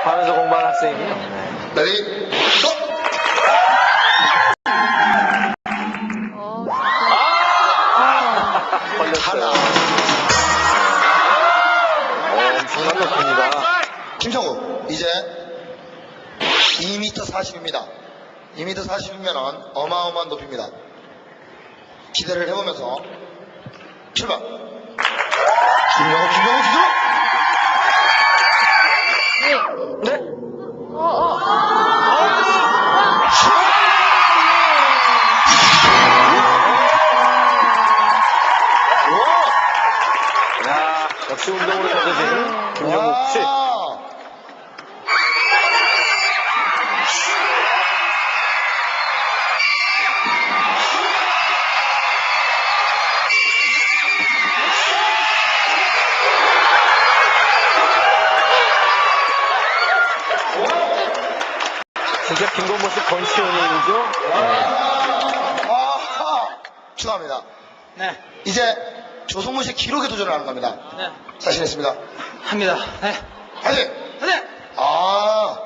연습하면서 공부한 학생이요. 네. 레디, 고! 어, 걸렸어요. 어, 엄청난 높입니다. 김성우, 이제 2m 40입니다. 2m 40이면 어마어마한 높이입니다. 기대를 해보면서 출발! 김성우, 김성우, 김성우! 역시 운동으로 던져진 김영국 씨. 와! 진짜 김건모 씨 건치원이죠? 아하! 축하합니다. 네, 이제 조성문 씨 기록에 도전을 하는 겁니다. 네, 자신 있습니다. 합니다. 네, 화이팅! 네. 아,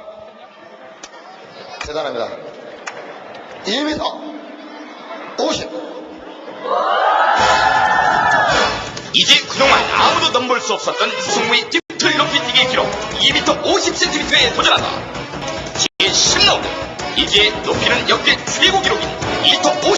대단합니다. 1m 50. 이제 그동안 아무도 넘볼 수 없었던 유승우의 뒷틀 높이 뛰기 기록 2m 50cm에 도전한다. 제 10라운드 이제 높이는 역대 최고 기록인 2m